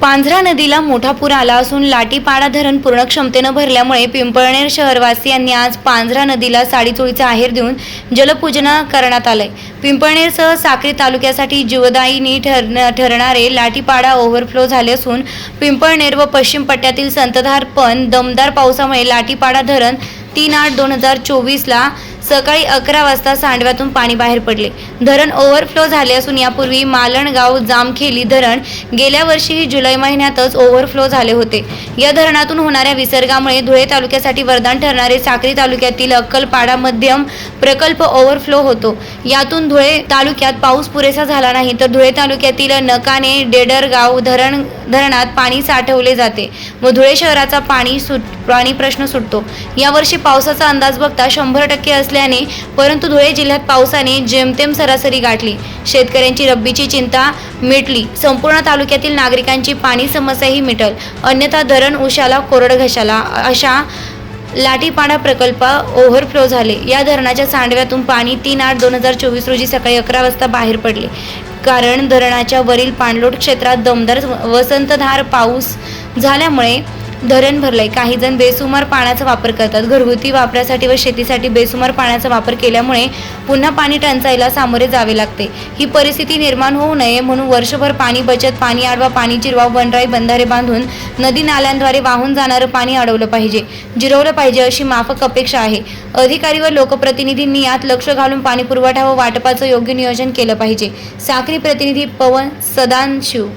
पांझरा नदीला मोठा पूर आला असून लाटीपाडा धरण पूर्ण क्षमतेनं भरल्यामुळे पिंपळनेर शहरवासियांनी आज पांझरा नदीला साडीचोळीचा आहेर देऊन जलपूजना करण्यात आलंय. पिंपळनेरसह साक्री तालुक्यासाठी जीवदायिनी ठर ठरणारे लाटीपाडा ओव्हरफ्लो झाले असून पिंपळनेर व पश्चिम पट्ट्यातील संततधार पण दमदार पावसामुळे लाटीपाडा धरण तीन आठ दोन हजार चोवीसला सकाळी अकरा वाजता सांडव्यातून पाणी बाहेर पडले. धरण ओव्हरफ्लो झाले असून यापूर्वी मालणगाव जामखेली धरण गेल्या वर्षीही जुलै महिन्यातच ओव्हरफ्लो झाले होते. या धरणातून होणाऱ्या विसर्गामुळे धुळे तालुक्यासाठी वरदान ठरणारे साक्री तालुक्यातील अक्कलपाडा मध्यम प्रकल्प ओव्हरफ्लो होतो. यातून धुळे तालुक्यात पाऊस पुरेसा झाला नाही तर धुळे तालुक्यातील नकाने डेडरगाव धरण धरणात पाणी साठवले जाते व धुळे शहराचा पाणी सुट पाणी प्रश्न सुटतो. यावर्षी पावसाचा अंदाज बघता शंभर टक्के असल्याने परंतु धुळे जिल्ह्यात पावसाने जेमतेम सरासरी गाठली. शेतकऱ्यांची रब्बीची चिंता मिटली. संपूर्ण तालुक्यातील नागरिकांची पाणी समस्याही मिटल. अन्यथा धरण उशाला कोरड घशाला अशा लाठीपाडा प्रकल्प ओव्हरफ्लो झाले. या धरणाच्या सांडव्यातून पाणी तीन आठ दोन हजार चोवीस रोजी सकाळी अकरा वाजता बाहेर पडले. कारण धरणाच्या वरील पाणलोट क्षेत्रात दमदार वसंतधार पाऊस झाल्यामुळे धरण भरलंय. काही जण बेसुमार पाण्याचा वापर करतात. घरगुती वापरासाठी व शेतीसाठी बेसुमार पाण्याचा वापर केल्यामुळे पुन्हा पाणी टंचाईला सामोरे जावे लागते. ही परिस्थिती निर्माण होऊ नये म्हणून वर्षभर पाणी बचत पाणी आडवा पाणी जिरवा वनराई बंधारे बांधून नदी नाल्यांद्वारे वाहून जाणारं पाणी अडवलं पाहिजे. जिरवलं पाहिजे अशी माफक अपेक्षा आहे. अधिकारी व लोकप्रतिनिधींनी यात लक्ष घालून पाणी पुरवठा व वाटपाचं योग्य नियोजन केलं पाहिजे. साखरी प्रतिनिधी पवन सदानशिव